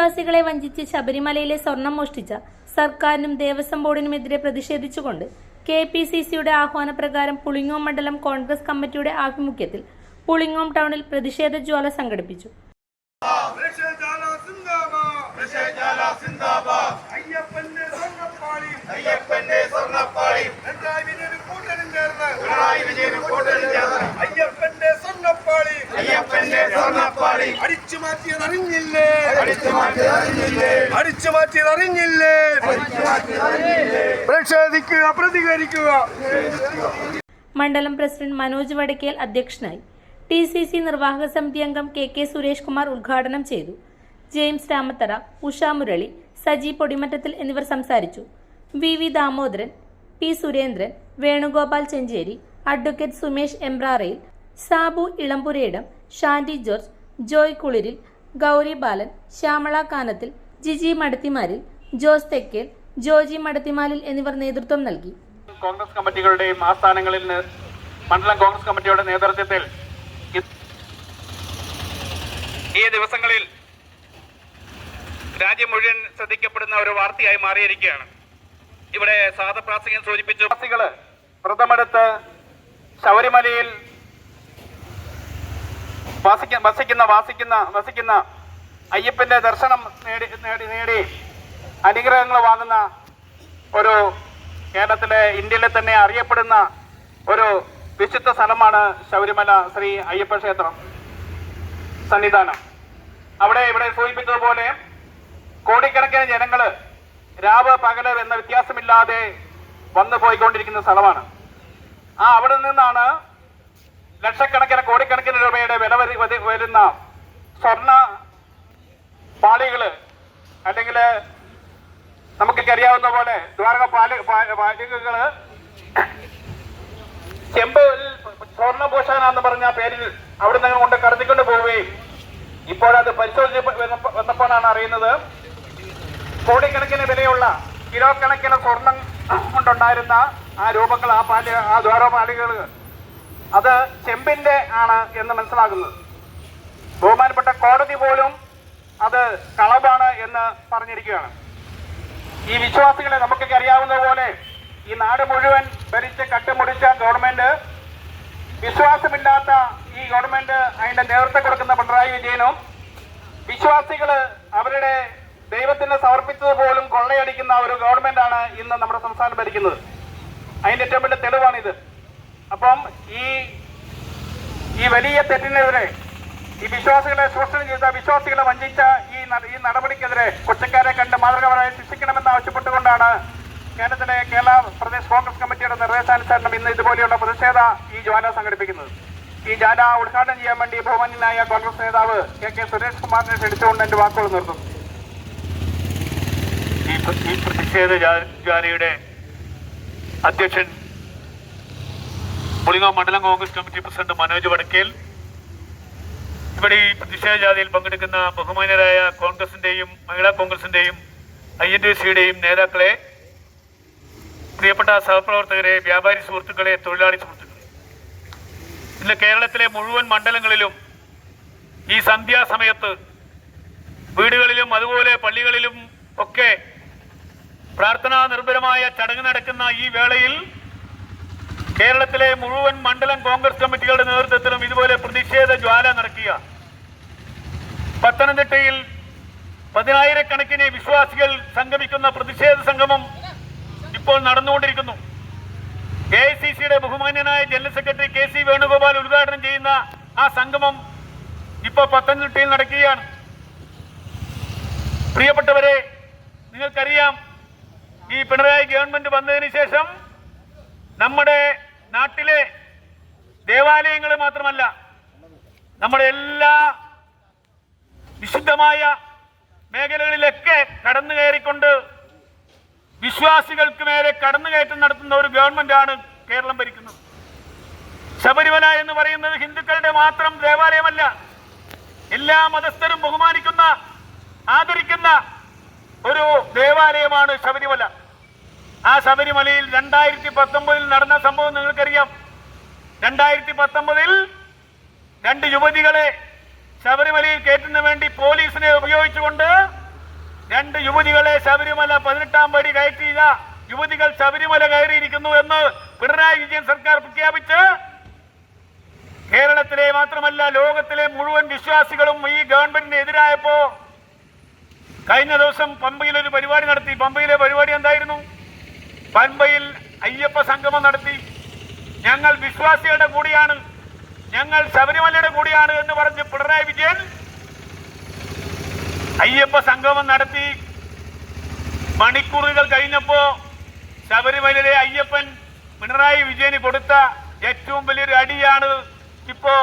വിശ്വാസികളെ വഞ്ചിച്ച് ശബരിമലയിലെ സ്വർണം മോഷ്ടിച്ച സർക്കാരിനും ദേവസ്വം ബോർഡിനുമെതിരെ പ്രതിഷേധിച്ചുകൊണ്ട് കെ പി സി സിയുടെ ആഹ്വാനപ്രകാരം പുളിങ്ങോം മണ്ഡലം കോൺഗ്രസ് കമ്മിറ്റിയുടെ ആഭിമുഖ്യത്തിൽ പുളിങ്ങോം ടൗണിൽ പ്രതിഷേധ ജ്വാല സംഘടിപ്പിച്ചു ഋഷജാല സിന്ദാബാദ് ഋഷജാല സിന്ദാബാദ് അയ്യപ്പന്റെ സ്വർണപ്പാളി അയ്യപ്പന്റെ സ്വർണപ്പാളി പിണറായി വിജയൻ കൂട്ടരും ചേർന്ന് പിണറായി വിജയൻ കൂട്ടരും ചേർന്ന് അയ്യപ്പന്റെ സ്വർണപ്പാളി അയ്യപ്പന്റെ സ്വർണപ്പാളി അടിച്ചു മാറ്റിയത് അറിഞ്ഞില്ലേ അടിച്ചു മാറ്റിയത് അറിഞ്ഞില്ലേ അടിച്ചു മാറ്റിയത് അറിഞ്ഞില്ലേ പ്രതികരിക്കുക മണ്ഡലം പ്രസിഡന്റ് മനോജ് വടക്കേൽ അധ്യക്ഷനായി. ടി സി സി നിർവാഹക സമിതി അംഗം കെ കെ സുരേഷ് കുമാർ ഉദ്ഘാടനം ചെയ്തു. ജെയിംസ് രാമത്തറ ഉഷ മുരളി സജി പൊടിമറ്റത്തിൽ എന്നിവർ സംസാരിച്ചു. V V Damodaran P Surendran Venugopal Chencheri advocate Sumesh Embrarayil Sabu Elampurayidam Shandy George Joy Kuliril Gauri Balan Shyamala Kanathil Jiji മടത്തിമാരിൽ Jose തെക്കേൽ ജോജി മടത്തിമാലിൽ എന്നിവർ നേതൃത്വം നൽകി. കോൺഗ്രസ് കമ്മിറ്റികളുടെയും ആസ്ഥാനങ്ങളിൽ മണ്ഡലം കോൺഗ്രസ് കമ്മിറ്റിയുടെ നേതൃത്വത്തിൽ ഈ ദിവസങ്ങളിൽ രാജ്യം മുഴുവൻ ശ്രദ്ധിക്കപ്പെടുന്ന ഒരു വാർത്തയായി മാറിയിരിക്കുകയാണ്. ഇവിടെ സാധപ്രാസികൻ സൂചിപ്പിച്ചു. വാസികൾ വ്രതമെടുത്ത് ശബരിമലയിൽ വാസിക്ക വസിക്കുന്ന വാസിക്കുന്ന വസിക്കുന്ന അയ്യപ്പന്റെ ദർശനം നേടി നേടി നേടി അനുഗ്രഹങ്ങൾ വാങ്ങുന്ന ഒരു കേരളത്തിലെ ഇന്ത്യയിലെ തന്നെ അറിയപ്പെടുന്ന ഒരു വിശുദ്ധ സ്ഥലമാണ് ശബരിമല ശ്രീ അയ്യപ്പ ക്ഷേത്രം സന്നിധാനം. അവിടെ ഇവിടെ സൂചിപ്പിച്ചതുപോലെ കോടിക്കണക്കിന് ജനങ്ങൾ രാവ് പകൽ എന്ന വ്യത്യാസമില്ലാതെ വന്നു പോയിക്കൊണ്ടിരിക്കുന്ന സ്ഥലമാണ്. ആ അവിടെ നിന്നാണ് ലക്ഷക്കണക്കിന് കോടിക്കണക്കിന് രൂപയുടെ വില വരി- വരി- വരുന്ന സ്വർണ പാളികൾ അല്ലെങ്കിൽ നമുക്കൊക്കെ അറിയാവുന്ന പോലെ ദ്വാരക പാചകങ്ങൾ പാലികകൾ ചെമ്പിൽ സ്വർണഭൂഷണ എന്ന് പറഞ്ഞ പേരിൽ അവിടെ നിന്ന് കൊണ്ട് കടത്തിക്കൊണ്ട് പോവുകയും ഇപ്പോഴത് പരിശോധിച്ച് വന്നപ്പോ- വന്നപ്പോഴാണ് അറിയുന്നത്. കോടിക്കണക്കിന് വിലയുള്ള കിലോ കണക്കിന് സ്വർണം കൊണ്ടുണ്ടായിരുന്ന ആ രൂപങ്ങൾ ആ പാല ആ ദ്വാരപാലികൾ അത് ചെമ്പിന്റെ ആണ് എന്ന് മനസ്സിലാകുന്നത്. ബഹുമാനപ്പെട്ട കോടതി പോലും അത് കളവാണ് എന്ന് പറഞ്ഞിരിക്കുകയാണ്. ഈ വിശ്വാസികളെ നമുക്കൊക്കെ അറിയാവുന്ന പോലെ ഈ നാട് മുഴുവൻ ഭരിച്ച് കട്ടുമുടിച്ച ഗവൺമെന്റ് വിശ്വാസമില്ലാത്ത ഈ ഗവൺമെന്റ് അതിന്റെ നേതൃത്വം കൊടുക്കുന്ന പിണറായി വിജയനും വിശ്വാസികൾ അവരുടെ ദൈവത്തിന് സമർപ്പിച്ചത് പോലും കൊള്ളയടിക്കുന്ന ഒരു ഗവൺമെന്റാണ് ഇന്ന് നമ്മുടെ സംസ്ഥാനം ഭരിക്കുന്നത്. അതിന്റെ ഏറ്റവും വലിയ തെളിവാണിത്. അപ്പം ഈ ഈ വലിയ തെറ്റിനെതിരെ ഈ വിശ്വാസികളെ ശോഷണം ചെയ്ത വിശ്വാസികളെ വഞ്ചിച്ച ഈ നടപടിക്കെതിരെ കൊച്ചക്കാരെ കണ്ട് മാതൃകപരമായി ആവശ്യപ്പെട്ടുകൊണ്ടാണ് കേരളത്തിലെ കേരള പ്രദേശ് കോൺഗ്രസ് കമ്മിറ്റിയുടെ നിർദ്ദേശാനുസരണം ഇന്ന് ഇതുപോലെയുള്ള പ്രതിഷേധ ഈ ജ്വാല സംഘടിപ്പിക്കുന്നത്. ഈ ജ്വാല ഉദ്ഘാടനം ചെയ്യാൻ വേണ്ടി ബഹുമാന്യനായ കോൺഗ്രസ് നേതാവ് കെ കെ സുരേഷ് കുമാറിനെ ക്ഷണിച്ചുകൊണ്ട് എന്റെ വാക്കുകൾ നിർത്തുന്നു. ഈ പ്രതിഷേധ ജ്വാലയുടെ അധ്യക്ഷൻ പുളിങ്ങോ മണ്ഡലം കോൺഗ്രസ് കമ്മിറ്റി പ്രസിഡന്റ് മനോജ് വടക്കേൽ. ഇവിടെ ഈ പ്രതിഷേധ ജാഥയിൽ പങ്കെടുക്കുന്ന ബഹുമാനരായ കോൺഗ്രസിന്റെയും മഹിളാ കോൺഗ്രസിന്റെയും ഐ എൻ ഡി സിയുടെയും നേതാക്കളെ പ്രിയപ്പെട്ട സഹപ്രവർത്തകരെ വ്യാപാരി സുഹൃത്തുക്കളെ തൊഴിലാളി സുഹൃത്തുക്കളെ. ഇന്ന് കേരളത്തിലെ മുഴുവൻ മണ്ഡലങ്ങളിലും ഈ സന്ധ്യാസമയത്ത് വീടുകളിലും അതുപോലെ പള്ളികളിലും ഒക്കെ പ്രാർത്ഥനാ നിർഭരമായ ചടങ്ങ് നടക്കുന്ന ഈ വേളയിൽ കേരളത്തിലെ മുഴുവൻ മണ്ഡലം കോൺഗ്രസ് കമ്മിറ്റികളുടെ നേതൃത്വത്തിലും ഇതുപോലെ പ്രതിഷേധ ജ്വാല നടക്കുക. പത്തനംതിട്ടയിൽ പതിനായിരക്കണക്കിന് വിശ്വാസികൾ സംഗമിക്കുന്ന പ്രതിഷേധ സംഗമം ഇപ്പോൾ നടന്നുകൊണ്ടിരിക്കുന്നു. കെ ഐ സി സിയുടെ ബഹുമാന്യനായ general secretary K C Venugopal ഉദ്ഘാടനം ചെയ്യുന്ന ആ സംഗമം ഇപ്പോൾ പത്തനംതിട്ടയിൽ നടക്കുകയാണ്. പ്രിയപ്പെട്ടവരെ നിങ്ങൾക്കറിയാം ഈ പിണറായി ഗവൺമെന്റ് വന്നതിന് ശേഷം നമ്മുടെ നാട്ടിലെ ദേവാലയങ്ങൾ മാത്രമല്ല നമ്മുടെ എല്ലാ വിശുദ്ധമായ മേഖലകളിലൊക്കെ കടന്നു കയറിക്കൊണ്ട് വിശ്വാസികൾക്ക് നേരെ കടന്നുകയറ്റം നടത്തുന്ന ഒരു ഗവൺമെന്റാണ് കേരളം ഭരിക്കുന്നത്. ശബരിമല എന്ന് പറയുന്നത് ഹിന്ദുക്കളുടെ മാത്രം ദേവാലയമല്ല എല്ലാ മതസ്ഥരും ബഹുമാനിക്കുന്ന ആദരിക്കുന്ന ഒരു ദേവാലയമാണ് ശബരിമല. ആ ശബരിമലയിൽ രണ്ടായിരത്തി പത്തൊമ്പതിൽ നടന്ന സംഭവം നിങ്ങൾക്കറിയാം. രണ്ടായിരത്തി പത്തൊമ്പതിൽ രണ്ട് യുവതികളെ ശബരിമലയിൽ കയറ്റുന്നതിന് വേണ്ടി പോലീസിനെ ഉപയോഗിച്ചുകൊണ്ട് രണ്ട് യുവതികളെ ശബരിമല പതിനെട്ടാം പടി കയറ്റിയ യുവതികൾ ശബരിമല കയറിയിരിക്കുന്നു എന്ന് പിണറായി വിജയൻ സർക്കാർ പ്രഖ്യാപിച്ച് കേരളത്തിലെ മാത്രമല്ല ലോകത്തിലെ മുഴുവൻ വിശ്വാസികളും ഈ ഗവൺമെന്റിന് എതിരായപ്പോ കഴിഞ്ഞ ദിവസം പമ്പയിൽ ഒരു പരിപാടി നടത്തി. പമ്പയിലെ പരിപാടി എന്തായിരുന്നു? പമ്പയിൽ അയ്യപ്പ സംഗമം നടത്തി. ഞങ്ങൾ വിശ്വാസികളുടെ കൂടിയാണ്. ഞങ്ങൾ ശബരിമലയുടെ കൂടിയാണ് എന്ന് പറഞ്ഞ് പിണറായി വിജയൻ അയ്യപ്പ സംഗമം നടത്തി. മണിക്കൂറുകൾ കഴിഞ്ഞപ്പോ ശബരിമലയിലെ അയ്യപ്പൻ പിണറായി വിജയന് കൊടുത്ത ഏറ്റവും വലിയൊരു അടിയാണ് ഇപ്പോ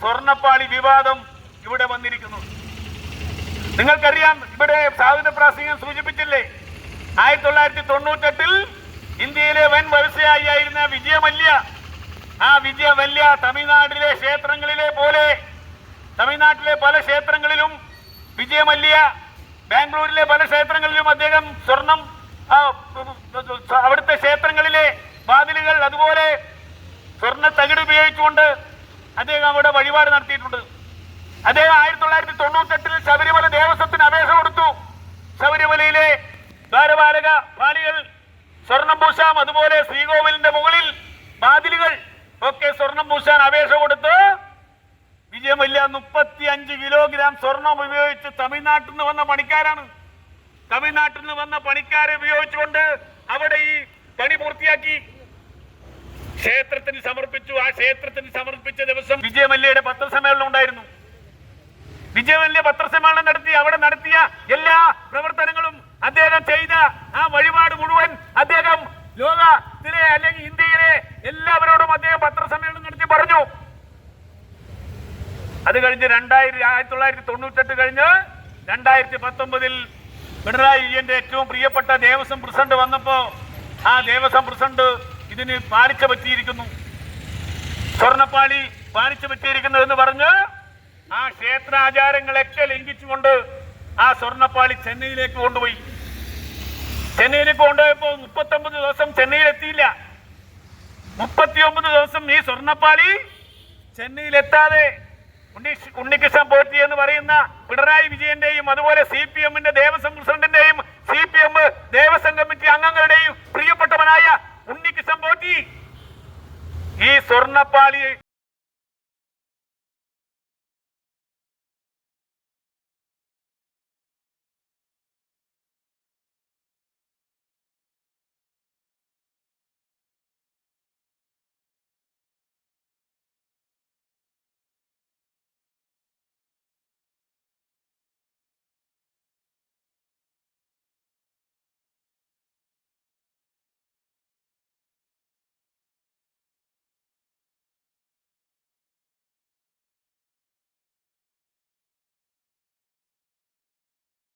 സ്വർണപ്പാളി വിവാദം ഇവിടെ വന്നിരിക്കുന്നത് നിങ്ങൾക്കറിയാം ഇവിടെ സാധന പ്രാസംഗം സൂചിപ്പിച്ചില്ലേ? ആയിരത്തി തൊള്ളായിരത്തി തൊണ്ണൂറ്റെട്ടിൽ ഇന്ത്യയിലെ വൻ വ്യവസായി ആയിരുന്ന വിജയമല്യ ആ വിജയമല്യ തമിഴ്നാട്ടിലെ ക്ഷേത്രങ്ങളിലെ പോലെ തമിഴ്നാട്ടിലെ പല ക്ഷേത്രങ്ങളിലും വിജയമല്യ ബാംഗ്ലൂരിലെ പല ക്ഷേത്രങ്ങളിലും അദ്ദേഹം സ്വർണം അവിടുത്തെ ക്ഷേത്രങ്ങളിലെ വാതിലുകൾ അതുപോലെ സ്വർണ തകിട് ഉപയോഗിച്ചുകൊണ്ട് അദ്ദേഹം അവിടെ വഴിപാട് നടത്തിയിട്ടുണ്ട്. അദ്ദേഹം ആയിരത്തി തൊള്ളായിരത്തി തൊണ്ണൂറ്റെട്ടിൽ ശബരിമല ദേവസ്വത്തിന് അപേക്ഷ കൊടുത്തു. ശബരിമലയിലെ ദ്വാരപാലക പാളികൾ സ്വർണം പൂശാം അതുപോലെ ശ്രീകോവിലിന്റെ മുകളിൽ വാതിലുകൾ ഒക്കെ സ്വർണം പൂശാൻ അപേക്ഷ കൊടുത്ത് വിജയമല്ല. മുപ്പത്തി അഞ്ച് കിലോഗ്രാം സ്വർണം ഉപയോഗിച്ച് തമിഴ്നാട്ടിൽ നിന്ന് വന്ന പണിക്കാരാണ്. തമിഴ്നാട്ടിൽ നിന്ന് വന്ന പണിക്കാരെ ഉപയോഗിച്ചുകൊണ്ട് അവിടെ ഈ പണി പൂർത്തിയാക്കി. ക്ഷേത്രത്തിന് സമർപ്പിച്ചു. ആ ക്ഷേത്രത്തിന് സമർപ്പിച്ച ദിവസം വിജയമല്യയുടെ പത്രസമ്മേളനം ഉണ്ടായിരുന്നു. വിജയമല്യ പത്രസമ്മേളനം നടത്തി അവിടെ നടത്തിയ എല്ലാ പ്രവർത്തനങ്ങളും അദ്ദേഹം ചെയ്ത ആ വഴിപാട് മുഴുവൻ അദ്ദേഹം ലോകത്തിലെ അല്ലെങ്കിൽ അദ്ദേഹം പത്രസമ്മേളനം നടത്തി പറഞ്ഞു. അത് കഴിഞ്ഞ് രണ്ടായിരത്തി ആയിരത്തി തൊള്ളായിരത്തി തൊണ്ണൂറ്റെട്ട് കഴിഞ്ഞ് രണ്ടായിരത്തി പത്തൊമ്പതിൽ പിണറായി വിജയന്റെ ഏറ്റവും പ്രിയപ്പെട്ട ദേവസ്വം പ്രസിഡന്റ് വന്നപ്പോ ആ ദേവസ്വം പ്രസിഡന്റ് ഇതിന് പാലിച്ച പറ്റിയിരിക്കുന്നു. സ്വർണപ്പാളി പാലിച്ചു പറ്റിയിരിക്കുന്നതെന്ന് പറഞ്ഞ് ആ ക്ഷേത്രാചാരങ്ങളൊക്കെ ലംഘിച്ചുകൊണ്ട് ആ സ്വർണപ്പാളി ചെന്നൈയിലേക്ക് കൊണ്ടുപോയി. ചെന്നൈയിലേക്ക് കൊണ്ടുപോയപ്പോ മുപ്പത്തൊമ്പത് ദിവസം ചെന്നൈയിൽ എത്തിയില്ല മുപ്പത്തിയൊമ്പത് ദിവസം ഈ സ്വർണപ്പാളി ചെന്നൈയിലെത്താതെ ഉണ്ണി ഉണ്ണികൃഷ്ണൻ പോറ്റി എന്ന് പറയുന്ന പിണറായി വിജയന്റെയും അതുപോലെ സി പി എമ്മിന്റെ Devaswom പ്രസിഡന്റിന്റെയും C P M Devaswom committee അംഗങ്ങളുടെയും പ്രിയപ്പെട്ടവനായ ഉണ്ണികൃഷ്ണൻ പോറ്റി ഈ സ്വർണപ്പാളി